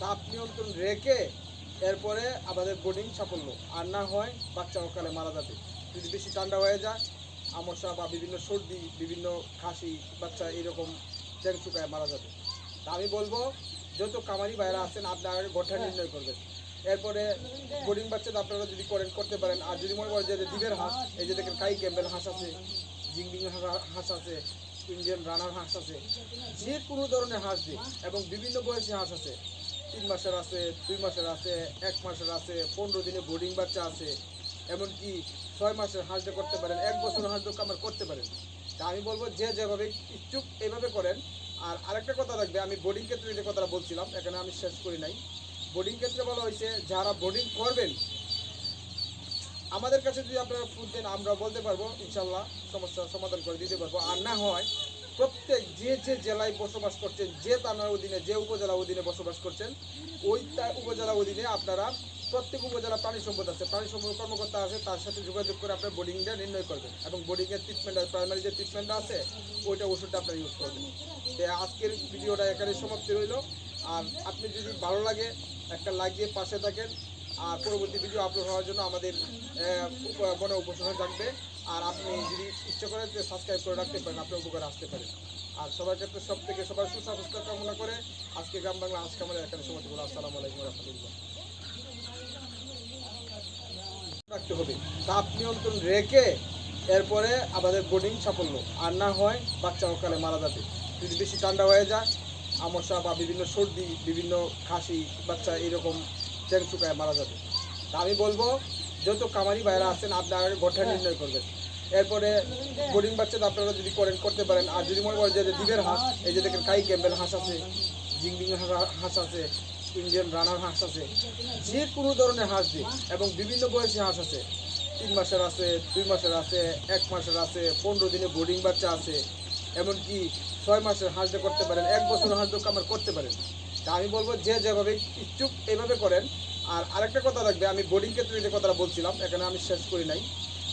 তাপ নিয়ন্ত্রণ রেখে এরপরে আমাদের বোর্ডিং সাফল্য। আর না হয় বাচ্চা অকালে মারা যাবে। যদি বেশি ঠান্ডা হয়ে যায় আমসা বা বিভিন্ন সর্দি বিভিন্ন খাসি বাচ্চা এরকম শুকায় মারা যাবে। তা আমি বলব যত কামারি বাইরা আছেন আপনারা আগে গঠন নির্ণয় করবেন। এরপরে বোর্ডিং বাচ্চা আপনারা যদি করেন করতে পারেন। আর যদি মনে করেন যে ডিমের হাঁস এই যে দেখেন কাই ক্যাম্বেল হাঁস আছে জিংবিং হাঁস আছে ইন্ডিয়ান রানার হাঁস আছে যে কোনো ধরনের হাঁস দিন। এবং বিভিন্ন বয়সী হাঁস আছে। তিন মাসের আছে, দুই মাসের আছে, এক মাসের আছে, পনেরো দিনে বোর্ডিং বাচ্চা আছে। এমনকি ছয় মাসের হাঁসটা করতে পারেন, এক বছর হাঁস আমার করতে পারেন। তা আমি বলব যে যেভাবে ইচ্ছুক এইভাবে করেন। আর আরেকটা কথা রাখবে আমি বোর্ডিং ক্ষেত্রে যে কথাটা বলছিলাম, এখানে আমি শেষ করি নাই। বোর্ডিং ক্ষেত্রে বলা হয়েছে, যারা বোর্ডিং করবেন, আমাদের কাছে যদি আপনারা ফুড দেন, আমরা বলতে পারব, ইনশাল্লাহ সমস্যার সমাধান করে দিতে পারব। আর না হয় প্রত্যেক যে যে জেলায় বসবাস করছেন, যে থানার অধীনে, যে উপজেলা অধীনে বসবাস করছেন, ওই উপজেলা অধীনে আপনারা প্রত্যেক উপজেলা প্রাণী সম্পদ আছে। প্রাণী সম্পদ কর্মকর্তা আছে, তার সাথে যোগাযোগ করে আপনার বোর্ডিংটা নির্ণয় করবেন এবং বোর্ডিংয়ের ট্রিটমেন্ট প্রাইমারি যে ট্রিটমেন্টটা আছে, ওইটা ওষুধটা আপনারা ইউজ করবেন। আজকের ভিডিওটা এখানে সমাপ্তি রইল। আর আপনি যদি ভালো লাগে, একটা লাগিয়ে পাশে থাকেন। আর পরবর্তী ভিডিও আপলোড হওয়ার জন্য আমাদের মনে উপসংহার থাকবে আর আপনি যদি ইচ্ছে করেন যে সাবস্ক্রাইব করে রাখতে পারেন, আপনার উপকার আসতে পারে। আর সবার ক্ষেত্রে সব থেকে সবার সুস্বাস্থ্য কামনা করে আজকে গ্রাম বাংলা আজকে আমাদের এখানে সময় বলে আসসালামু আলাইকুম রহমতুল্লাহ। রাখতে হবে। তাপ নিয়ন্ত্রণ রেখে এরপরে আমাদের বোর্ডিং সাফল্য। আর না হয় বাচ্চা অকালে মারা যাবে। যদি বেশি ঠান্ডা হয়ে যায়, আমসা বা বিভিন্ন সর্দি, বিভিন্ন খাসি, বাচ্চা এরকম চ্যাং শুকায় মারা যাবে। তা আমি বলব যত কামারি বাইরা আছেন আপনারা আগে গঠন নির্ণয় করবেন। এরপরে বোর্ডিং বাচ্চা আপনারা যদি করেন করতে পারেন। আর যদি মনে করেন যে ডিমের হাঁস এই যে দেখেন কাই ক্যাম্বেল হাঁস আছে জিংবিং হাঁস আছে ইন্ডিয়ান রানার হাঁস আছে যে কোনো ধরনের হাঁস দিন। এবং বিভিন্ন বয়সী হাঁস আছে। তিন মাসের আছে দুই মাসের আছে এক মাসের আছে পনেরো দিনে বোর্ডিং বাচ্চা আছে। এমনকি ছয় মাসের হাঁসটা করতে পারেন এক বছর হাঁস আমার করতে পারেন। তা আমি বলব যে যেভাবে ইচ্ছুক এইভাবে করেন। আর আরেকটা কথা রাখবে আমি বোর্ডিং ক্ষেত্রে যে কথাটা বলছিলাম, এখানে আমি শেষ করি নাই।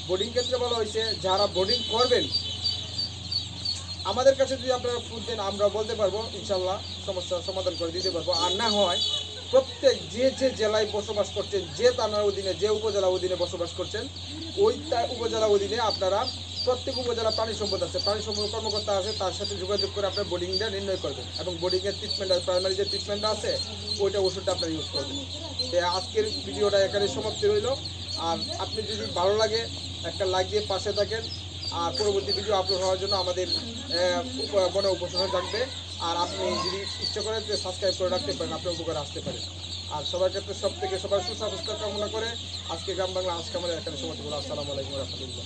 বোর্ডিং ক্ষেত্রে বলা হয়েছে, যারা বোর্ডিং করবেন, আমাদের কাছে যদি আপনারা ফুড দেন, আমরা বলতে পারব, ইনশাল্লাহ সমস্যার সমাধান করে দিতে পারব। আর না হয়, প্রত্যেক যে যে জেলায় বসবাস করছেন, যে থানার অধীনে, যে উপজেলা অধীনে বসবাস করছেন, ওই উপজেলা অধীনে আপনারা প্রত্যেক উপজেলা প্রাণী সম্পদ আছে। প্রাণী সম্পদ কর্মকর্তা আছে, তার সাথে যোগাযোগ করে আপনার বোর্ডিংটা নির্ণয় করবেন। এবং বোর্ডিংয়ের ট্রিটমেন্ট প্রাইমারি যে ট্রিটমেন্টটা আছে, ওইটা ওষুধটা আপনারা ইউজ করবেন। তো আজকের ভিডিওটা এখানে সমাপ্তি রইল। আর আপনি যদি ভালো লাগে, একটা দিয়ে পাশে থাকেন। আর পরবর্তী ভিডিও আপলোড হওয়ার জন্য আমাদের মনে উপসংহার থাকবে। আর আপনি যদি ইচ্ছে করেন যে সাবস্ক্রাইব করে রাখতে পারেন, আপনার উপকার আসতে পারেন আর সবার ক্ষেত্রে সব থেকে সবার সুস্বাস্থ্য কামনা করে আজকে গ্রাম বাংলা আজকে আমাদের এখানে সময় আসসালামু আলাইকুম রহমতুল্লাহ।